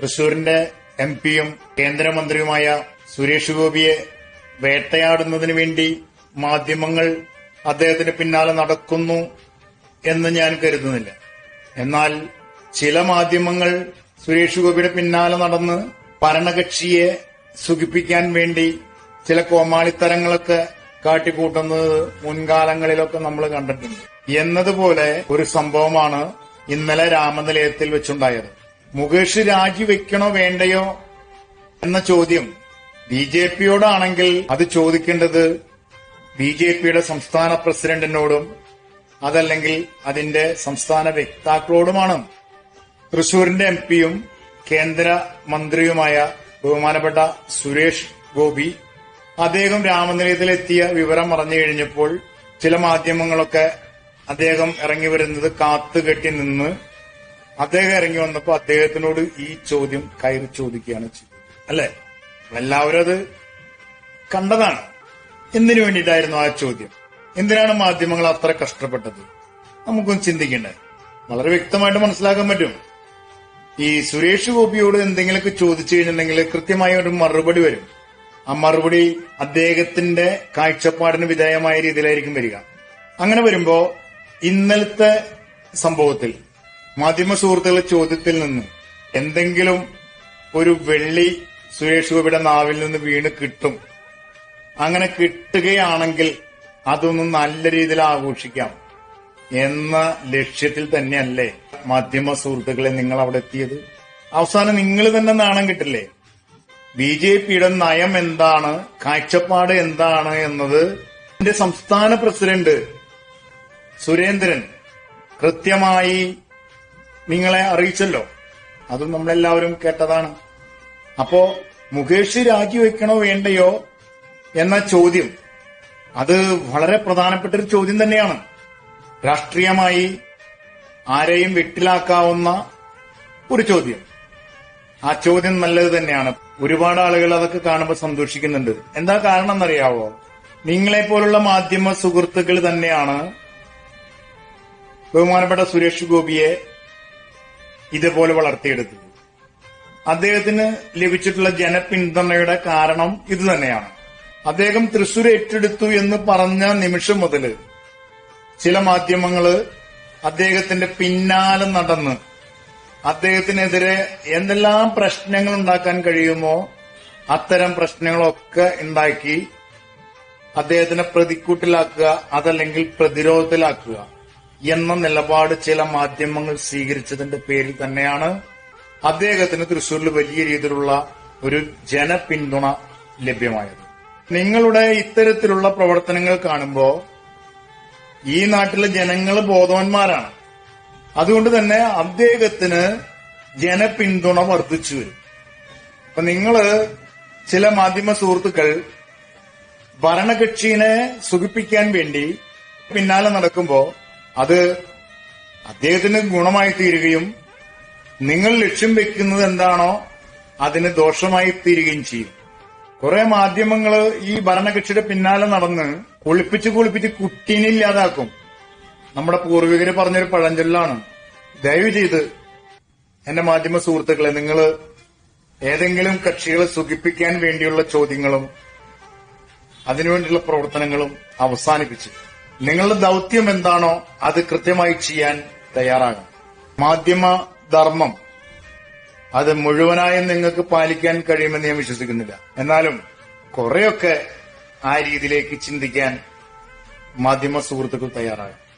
തൃശൂരിന്റെ M പിയും കേന്ദ്രമന്ത്രിയുമായ സുരേഷ് ഗോപിയെ വേട്ടയാടുന്നതിന് വേണ്ടി മാധ്യമങ്ങൾ അദ്ദേഹത്തിന് പിന്നാലെ നടക്കുന്നു എന്ന് ഞാൻ കരുതുന്നില്ല. എന്നാൽ ചില മാധ്യമങ്ങൾ സുരേഷ് ഗോപിയുടെ പിന്നാലെ നടന്ന് ഭരണകക്ഷിയെ സുഖിപ്പിക്കാൻ വേണ്ടി ചില കോമാളിത്തരങ്ങളൊക്കെ കാട്ടിക്കൂട്ടുന്നത് മുൻകാലങ്ങളിലൊക്കെ നമ്മൾ കണ്ടിട്ടുണ്ട്. എന്നതുപോലെ ഒരു സംഭവമാണ് ഇന്നലെ രാമനിലയത്തിൽ വെച്ചുണ്ടായത്. മുകേഷ് രാജിവെക്കണോ വേണ്ടയോ എന്ന ചോദ്യം ബി ജെ പിയോടാണെങ്കിൽ അത് ചോദിക്കേണ്ടത് ബി ജെ പിയുടെ സംസ്ഥാന പ്രസിഡന്റിനോടും അതല്ലെങ്കിൽ അതിന്റെ സംസ്ഥാന വ്യക്താക്കളോടുമാണ്. തൃശൂരിന്റെ എം പിയും കേന്ദ്ര മന്ത്രിയുമായ ബഹുമാനപ്പെട്ട സുരേഷ് ഗോപി അദ്ദേഹം രാമനിലയത്തിലെത്തിയ വിവരം അറിഞ്ഞു കഴിഞ്ഞപ്പോൾ ചില മാധ്യമങ്ങളൊക്കെ അദ്ദേഹം ഇറങ്ങി വരുന്നത് കാത്തുകെട്ടി നിന്ന് അദ്ദേഹം ഇറങ്ങി വന്നപ്പോൾ അദ്ദേഹത്തിനോട് ഈ ചോദ്യം കയറി ചോദിക്കുകയാണ് ചെയ്തത്. അല്ലെ? എല്ലാവരും അത് കണ്ടതാണ്. എന്തിനു വേണ്ടിയിട്ടായിരുന്നു ആ ചോദ്യം? എന്തിനാണ് മാധ്യമങ്ങൾ അത്ര കഷ്ടപ്പെട്ടത്? നമുക്കൊന്ന് ചിന്തിക്കണ്ടേ. വളരെ വ്യക്തമായിട്ട് മനസ്സിലാക്കാൻ പറ്റും. ഈ സുരേഷ് ഗോപിയോട് എന്തെങ്കിലുമൊക്കെ ചോദിച്ചു കഴിഞ്ഞിട്ടുണ്ടെങ്കിൽ കൃത്യമായ ഒരു മറുപടി വരും. ആ മറുപടി അദ്ദേഹത്തിന്റെ കാഴ്ചപ്പാടിന് വിധേയമായ രീതിയിലായിരിക്കും വരിക. അങ്ങനെ വരുമ്പോ ഇന്നലത്തെ സംഭവത്തിൽ മാധ്യമ സുഹൃത്തുക്കളുടെ ചോദ്യത്തിൽ നിന്ന് എന്തെങ്കിലും ഒരു വെള്ളി സുരേഷ് ഗോപിയുടെ നാവിൽ നിന്ന് വീണ് കിട്ടും. അങ്ങനെ കിട്ടുകയാണെങ്കിൽ അതൊന്നും നല്ല രീതിയിൽ ആഘോഷിക്കാം എന്ന ലക്ഷ്യത്തിൽ തന്നെയല്ലേ മാധ്യമ സുഹൃത്തുക്കളെ നിങ്ങൾ അവിടെ എത്തിയത്. അവസാനം നിങ്ങൾ തന്നെ നാണം കിട്ടില്ലേ? ബി ജെ പിയുടെ നയം എന്താണ്? കാഴ്ചപ്പാട് എന്താണ് എന്നത് എന്റെ സംസ്ഥാന പ്രസിഡന്റ് സുരേന്ദ്രൻ കൃത്യമായി നിങ്ങളെ അറിയിച്ചല്ലോ. അതും നമ്മളെല്ലാവരും കേട്ടതാണ്. അപ്പോ മുകേഷ് രാജിവെക്കണോ വേണ്ടയോ എന്ന ചോദ്യം. അത് വളരെ പ്രധാനപ്പെട്ട ഒരു ചോദ്യം തന്നെയാണ്. രാഷ്ട്രീയമായി ആരെയും വെട്ടിലാക്കാവുന്ന ഒരു ചോദ്യം. ആ ചോദ്യം നല്ലത് തന്നെയാണ്. ഒരുപാട് ആളുകൾ അതൊക്കെ കാണുമ്പോൾ സന്തോഷിക്കുന്നുണ്ട്. എന്താ കാരണം എന്നറിയാവോ നിങ്ങളെ പോലുള്ള മാധ്യമ സുഹൃത്തുക്കൾ തന്നെയാണ് ബഹുമാനപ്പെട്ട സുരേഷ് ഗോപിയെ ഇതുപോലെ വളർത്തിയെടുത്തത് അദ്ദേഹത്തിന് ലഭിച്ചിട്ടുള്ള ജനപിന്തുണയുടെ കാരണം ഇത് തന്നെയാണ്. അദ്ദേഹം തൃശൂർ ഏറ്റെടുത്തു എന്ന് പറഞ്ഞ നിമിഷം മുതൽ ചില മാധ്യമങ്ങൾ അദ്ദേഹത്തിന്റെ പിന്നാലെ നടന്ന് അദ്ദേഹത്തിനെതിരെ എന്തെല്ലാം പ്രശ്നങ്ങൾ ഉണ്ടാക്കാൻ കഴിയുമോ അത്തരം പ്രശ്നങ്ങളൊക്കെ ഉണ്ടാക്കി അദ്ദേഹത്തിനെ പ്രതിക്കൂട്ടിലാക്കുക അതല്ലെങ്കിൽ പ്രതിരോധത്തിലാക്കുക. എന്ന നിലപാട് ചില മാധ്യമങ്ങൾ സ്വീകരിച്ചതിന്റെ പേരിൽ തന്നെയാണ് അദ്ദേഹത്തിന് തൃശൂരിൽ വലിയ രീതിയിലുള്ള ഒരു ജനപിന്തുണ ലഭ്യമായത്. നിങ്ങളുടെ ഇത്തരത്തിലുള്ള പ്രവർത്തനങ്ങൾ കാണുമ്പോൾ ഈ നാട്ടിലെ ജനങ്ങൾ ബോധവാന്മാരാണ്. അതുകൊണ്ട് തന്നെ അദ്ദേഹത്തിന് ജനപിന്തുണ വർദ്ധിച്ചു വരും. അപ്പൊ നിങ്ങൾ ചില മാധ്യമ സുഹൃത്തുക്കൾ ഭരണകക്ഷിനെ സുഖിപ്പിക്കാൻ വേണ്ടി പിന്നാലെ നടക്കുമ്പോ അത് അദ്ദേഹത്തിന് ഗുണമായി തീരുകയും നിങ്ങൾ ലക്ഷ്യം വെക്കുന്നത് എന്താണോ അതിന് ദോഷമായി തീരുകയും ചെയ്യും. കുറെ മാധ്യമങ്ങൾ ഈ ഭരണകക്ഷിയുടെ പിന്നാലെ നടന്ന് കുളിപ്പിച്ച് കുളിപ്പിച്ച് കുട്ടീനെ ഇല്ലാതാക്കും. നമ്മുടെ പൂർവികര് പറഞ്ഞൊരു പഴഞ്ചൊല്ലാണ്. ദയവ് ചെയ്ത് എന്റെ മാധ്യമ സുഹൃത്തുക്കളെ നിങ്ങൾ ഏതെങ്കിലും കക്ഷികളെ സുഖിപ്പിക്കാൻ വേണ്ടിയുള്ള ചോദ്യങ്ങളും അതിനുവേണ്ടിയുള്ള പ്രവർത്തനങ്ങളും അവസാനിപ്പിച്ച്. നിങ്ങളുടെ ദൗത്യം എന്താണോ അത് കൃത്യമായി ചെയ്യാൻ തയ്യാറാകണം. മാധ്യമ ധർമ്മം അത് മുഴുവനായും നിങ്ങൾക്ക് പാലിക്കാൻ കഴിയുമെന്ന് ഞാൻ വിശ്വസിക്കുന്നില്ല. എന്നാലും കുറെയൊക്കെ ആ രീതിയിലേക്ക് ചിന്തിക്കാൻ മാധ്യമ സുഹൃത്തുക്കൾ തയ്യാറാകും